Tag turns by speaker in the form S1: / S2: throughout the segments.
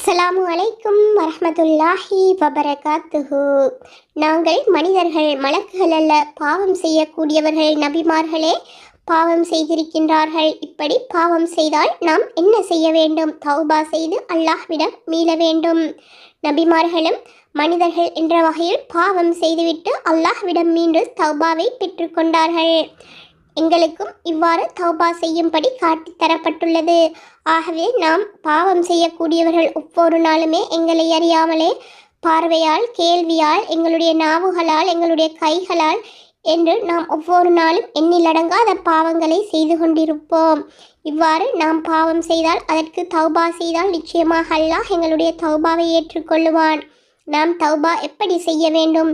S1: அஸ்ஸலாமு அலைக்கும் வரமத்துல்லாஹி வபரகாத்துஹு. நாங்கள் மனிதர்கள் மலக்குகள் அல்ல பாவம் செய்யக்கூடியவர்கள் நபிமார்களே பாவம் செய்திருக்கின்றார்கள். இப்படி பாவம் செய்தால் நாம் என்ன செய்ய வேண்டும்? தௌபா செய்து அல்லாஹ்விடம் மீள வேண்டும். நபிமார்களும் மனிதர்கள் என்ற வகையில் பாவம் செய்துவிட்டு அல்லாஹ்விடம் மீண்டும் தௌபாவை பெற்றுக்கொண்டார்கள். எங்களுக்கும் இவ்வாறு தௌபா செய்யும்படி காட்டித் தரப்பட்டுள்ளது. ஆகவே நாம் பாவம் செய்யக்கூடியவர்கள் ஒவ்வொரு நாளுமே எங்களை அறியாமலே பார்வையால் கேள்வியால் எங்களுடைய நாவுகளால் எங்களுடைய கைகளால் என்று நாம் ஒவ்வொரு நாளும் எண்ணிலடங்காத பாவங்களை செய்து கொண்டிருப்போம். இவ்வாறு நாம் பாவம் செய்தால் அதற்கு தௌபா செய்தால் நிச்சயமாக அல்லாஹ் எங்களுடைய தௌபாவை ஏற்றுக்கொள்ளுவான். நாம் தௌபா எப்படி செய்ய வேண்டும்?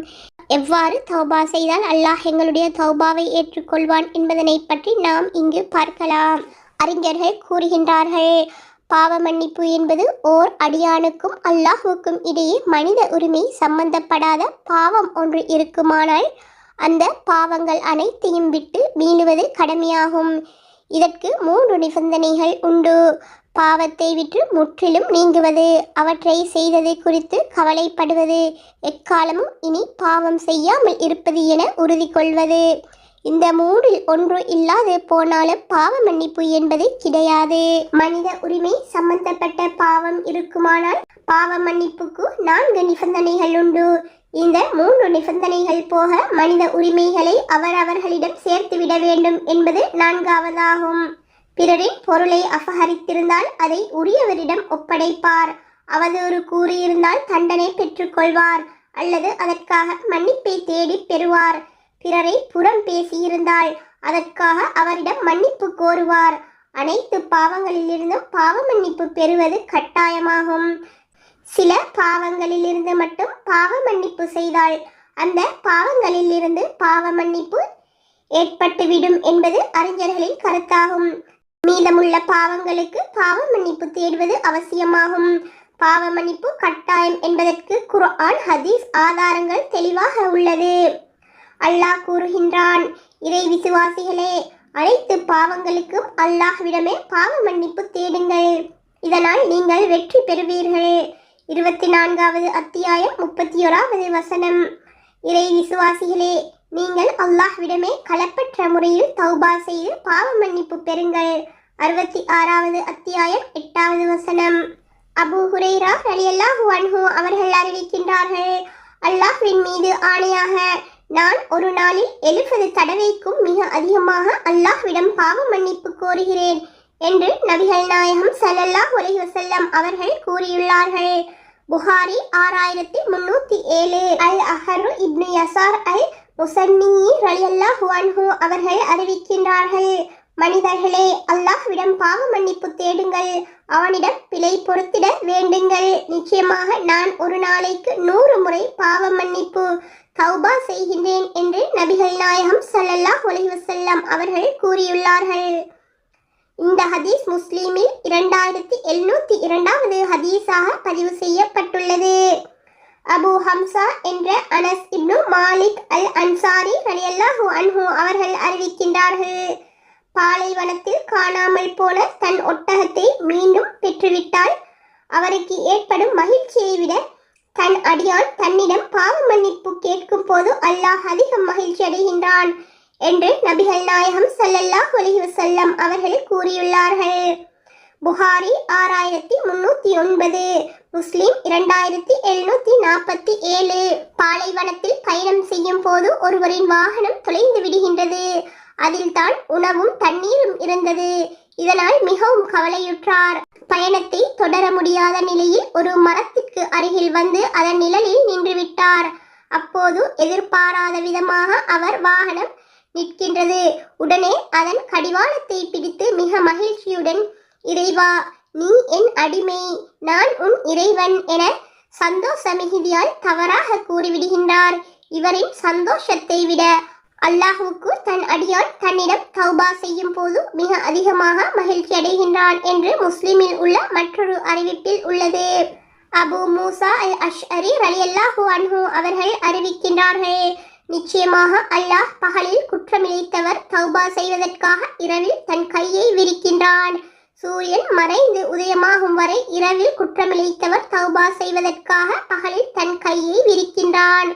S1: எவ்வாறு தௌபா செய்தால் அல்லாஹ் எங்களுடைய தௌபாவை ஏற்றுக்கொள்வான் என்பதனை பற்றி நாம் இங்கு பார்க்கலாம். அறிஞர்கள் கூறுகின்றார்கள் பாவ மன்னிப்பு என்பது ஓர் அடியானுக்கும் அல்லாஹுக்கும் இடையே மனித உரிமை சம்பந்தப்படாத பாவம் ஒன்று இருக்குமானால் அந்த பாவங்கள் அனைத்தையும் விட்டு மீளுவது கடமையாகும். இதற்கு மூன்று நிபந்தனைகள் உண்டு. பாவத்தை விட்டு முற்றிலும் நீங்குவது அவற்றை செய்தது குறித்து கவலைப்படுவது எக்காலமும் இனி பாவம் செய்யாமல் இருப்பது என உறுதி கொள்வது. இந்த மூடில் ஒன்று இல்லாது போனாலும் பாவ மன்னிப்பு என்பது கிடையாது. மனித உரிமை சம்பந்தப்பட்ட பாவம் இருக்குமானால் பாவ மன்னிப்புக்கு நான்கு நிபந்தனைகள் உண்டு. இந்த மூன்று நிபந்தனைகள் போக மனித உரிமைகளை அவரவர்களிடம் சேர்த்துவிட வேண்டும் என்பது நான்காவதாகும். பிறரின் பொருளை அபகரித்திருந்தால் அதை உரியவரிடம் ஒப்படைப்பார். அவதூறு கூறியிருந்தால் தண்டனை பெற்றுக்கொள்வார் அல்லது அதற்காக மன்னிப்பை தேடி பெறுவார். பிறரை புறம் பேசியிருந்தால் அதற்காக அவரிடம் மன்னிப்பு கோருவார். அனைத்து பாவங்களிலிருந்தும் பாவ மன்னிப்பு பெறுவது கட்டாயமாகும். சில பாவங்களிலிருந்து மட்டும் பாவ மன்னிப்பு செய்தால் அந்த பாவங்களிலிருந்து பாவ மன்னிப்பு ஏற்பட்டுவிடும் என்பது அறிஞர்களின் கருத்தாகும். மீதமுள்ள பாவங்களுக்கு பாவ மன்னிப்பு தேடுவது அவசியமாகும். பாவ மன்னிப்பு கட்டாயம் என்பதற்கு குர்ஆன் ஹதீஸ் ஆதாரங்கள் தெளிவாக உள்ளது. அல்லாஹ் கூறுகின்றான் இறை விசுவாசிகளே அனைத்து பாவங்களுக்கும் அல்லாஹ்விடமே பாவ மன்னிப்பு தேடுங்கள். இதனால் நீங்கள் வெற்றி பெறுவீர்கள். இருபத்தி நான்காவது அத்தியாயம் முப்பத்தி ஓராவது வசனம். இறை விசுவாசிகளே நீங்கள் அல்லாஹ்விடமே களப்பற்ற முறையில் தௌபா செய்து பாவ மன்னிப்பு பெறுங்கள். அறுபத்தி ஆறாவது அத்தியாயம் எட்டாவது வசனம். அபு ஹுரைரா ரலியல்லாஹு அன்ஹு அவர்கள் அறிவிக்கின்றார்கள் அல்லாஹ்வின் மீது ஆணையாக நான் ஒரு நாளில் எழுபது தடவைக்கும் மிக அதிகமாக அல்லாஹ்விடம் பாவ மன்னிப்பு கோருகிறேன் என்று நபிகள் நாயகம் ஸல்லல்லாஹு அலைஹி வசல்லம் அவர்கள் கூறியுள்ளார்கள். புகாரி ஆறாயிரத்தி முன்னூத்தி ஏழு. அல் அஹரு இப்னு யசார் அல் முசன்னி ரலியல்லா ஹுவான்ஹு அவர்கள் அறிவிக்கின்றார்கள் மனிதர்களே அல்லாஹ்விடம் பாவ மன்னிப்பு தேடுங்கள். அவனிடம் பிழை பொறுத்திட வேண்டுங்கள். நிச்சயமாக நான் ஒரு நாளைக்கு நூறு முறை பாவ மன்னிப்பு தௌபா செய்கின்றேன் என்று நபிகள் நாயகம் ஸல்லல்லாஹு அலைஹி அவர்கள் கூறியுள்ளார்கள். இந்த ஹதீஸ் முஸ்லீமில் இரண்டாயிரத்தி எழுநூத்தி இரண்டாவது ஹதீஸாக பதிவு செய்யப்பட்டுள்ளது. அபு ஹம்சா என்ற அனஸ் இப்னு மாலிக் அல் அன்சாரி ரலியல்லாஹு அன்ஹு அவர்கள் அறிவிக்கின்றார்கள். பாலைவனத்தில் காணாமல் போன தன் ஒட்டகத்தை மீண்டும் பெற்றுவிட்டால் அவருக்கு ஏற்படும் மகிழ்ச்சியை விட தன் அடியான் தன்னிடம் பாவ மன்னிப்பு கேட்கும் போது அல்லாஹ் அதிகம் மகிழ்ச்சி அடைகின்றான் என்று நபிகள் நாயகம் ஸல்லல்லாஹு அலைஹி வஸல்லம் அவர்கள் கூறியுள்ளார்கள். புகாரி ஆறாயிரத்தி முன்னூத்தி ஒன்பது முஸ்லிம் இரண்டாயிரத்தி எழுநூத்தி நாற்பத்தி ஏழு. பாலைவனத்தில் பயணம் செய்யும் போது ஒருவரின் வாகனம் தொலைந்து விடுகின்றது. அதில் தான் உணவும் தண்ணீரும் இருந்தது. இதனால் மிகவும் கவலையுற்றார். பயணத்தை தொடர முடியாத நிலையில் ஒரு மரத்திற்கு அருகில் வந்து அதன் நிழலில் நின்றுவிட்டார். அப்போது எதிர்பாராத விதமாக அவர் வாகனம் நிற்கின்றது. உடனே அதன் கடிவாளத்தை பிடித்து மிக மகிழ்ச்சியுடன் இறைவா நீ என் அடிமை நான் உன் இறைவன் என சந்தோஷ மிகுதியால் தவறாக கூறிவிடுகின்றார். இவரின் சந்தோஷத்தை விட அல்லாஹுக்கு தன் அடியான் தன்னிடம் தௌபா செய்யும் போது மிக அதிகமாக மகிழ்ச்சி அடைகின்றான் என்று முஸ்லிமில் உள்ள மற்றொரு அறிவிப்பில் உள்ளது. அபு மூசா அல் அஷ்அரி ரலியல்லாஹு அன்ஹு அவர்கள் அறிவிக்கின்றார்கள் நிச்சயமாக அல்லாஹ் பகலில் குற்றமிழைத்தவர் தௌபா செய்வதற்காக இரவில் தன் கையை விரிக்கின்றான். சூரியன் மறைந்து உதயமாகும் வரை இரவில் குற்றமிழைத்தவர் தௌபா செய்வதற்காக பகலில் தன் கையை விரிக்கின்றான்.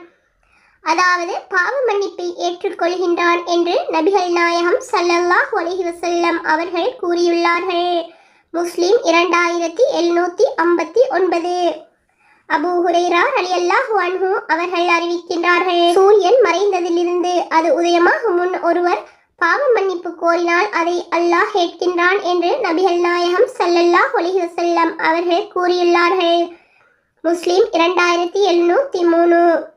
S1: அதாவது பாவ மன்னிப்பை ஏற்றுக்கொள்கின்றான் என்று நபிகள் நாயகம் சல்லல்லாஹ் அலைஹி வசல்லம் அவர்கள் கூறியுள்ளார்கள். முஸ்லிம் இரண்டாயிரத்தி எழுநூத்தி ஐம்பத்தி ஒன்பது. அபு ஹுரைரா அல்லாஹ் அன்ஹூ அவர்கள் அறிவிக்கின்றார்கள். சூரியன் மறைந்ததிலிருந்து அது உதயமாகும் முன் ஒருவர் பாவ மன்னிப்பு கோரினால் அதை அல்லாஹ் கேட்கின்றான் என்று நபிகள் நாயகம் சல்லல்லாஹ் அலைஹி வசல்லம் அவர்கள் கூறியுள்ளார்கள். முஸ்லிம் இரண்டாயிரத்தி எழுநூத்தி மூணு.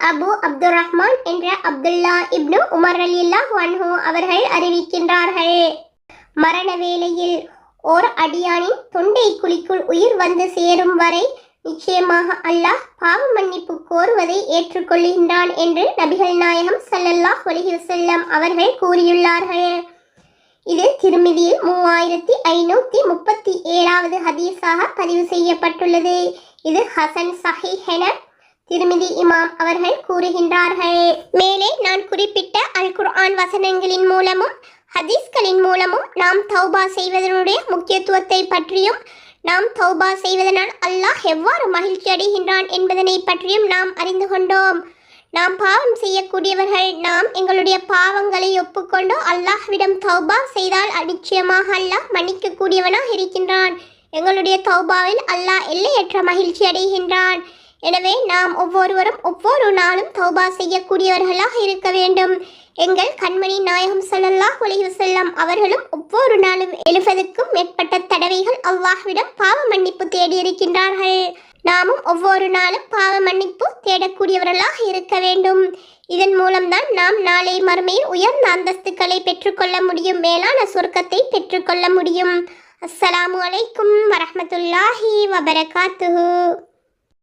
S1: அபு அப்துல் ரஹ்மான் என்ற அப்துல்லா இப்னு உமர் அலில்லாஹு அன்ஹு அவர்கள் அறிவிக்கின்றார்கள். மரண வேளையில் ஓர் அடியானின் தொண்டை குழிக்குள் உயிர் வந்து சேரும் வரை நிச்சயமாக அல்லாஹ் பாவ மன்னிப்பு கோருவதை ஏற்றுக்கொள்கின்றான் என்று நபிகள் நாயகம் சல்லல்லாஹ் செல்லம் அவர்கள் கூறியுள்ளார்கள். இது திருமிதியில் மூவாயிரத்தி ஐநூற்றி முப்பத்தி ஏழாவது ஹதீஸாக பதிவு செய்யப்பட்டுள்ளது. இது ஹசன் சஹி என திருமிதி இமாம் அவர்கள் கூறுகின்றார்கள். மேலே நான் குறிப்பிட்ட அல் குர்ஆன் வசனங்களின் மூலமும் ஹதீஸ்களின் மூலமும் நாம் தௌபா செய்வதனுடைய முக்கியத்துவத்தை பற்றியும் நாம் தௌபா செய்வதனால் அல்லாஹ் எவ்வாறு மகிழ்ச்சி அடைகின்றான் என்பதனை பற்றியும் நாம் அறிந்து கொண்டோம். நாம் பாவம் செய்யக்கூடியவர்கள் நாம் எங்களுடைய பாவங்களை ஒப்புக்கொண்டு அல்லாஹ்விடம் தௌபா செய்தால் நிச்சயமாக அல்லாஹ் மன்னிக்கக்கூடியவனாக இருக்கின்றான். எங்களுடைய தௌபாவில் அல்லாஹ் எல்லையற்ற மகிழ்ச்சி அடைகின்றான். எனவே நாம் ஒவ்வொருவரும் ஒவ்வொரு நாளும் தௌபா செய்யக்கூடியவர்களாக இருக்க வேண்டும். எங்கள் கண்மணி நாயகம் ஸல்லல்லாஹு அலைஹி செல்லம் அவர்களும் ஒவ்வொரு நாளும் எழுபதுக்கும் மேற்பட்ட தடவைகள் அவ்வாஹ்விடம் பாவ மன்னிப்பு தேடியிருக்கின்றார்கள். நாமும் ஒவ்வொரு நாளும் பாவ மன்னிப்பு தேடக்கூடியவர்களாக இருக்க வேண்டும். இதன் மூலம்தான் நாம் நாளை மறுமையில் உயர்ந்த அந்தஸ்துக்களை பெற்றுக்கொள்ள முடியும் மேலான சொர்க்கத்தை பெற்றுக்கொள்ள முடியும். அஸ்ஸலாமு அலைக்கும் வரமத்துல்லாஹி வபரகாத்துஹு.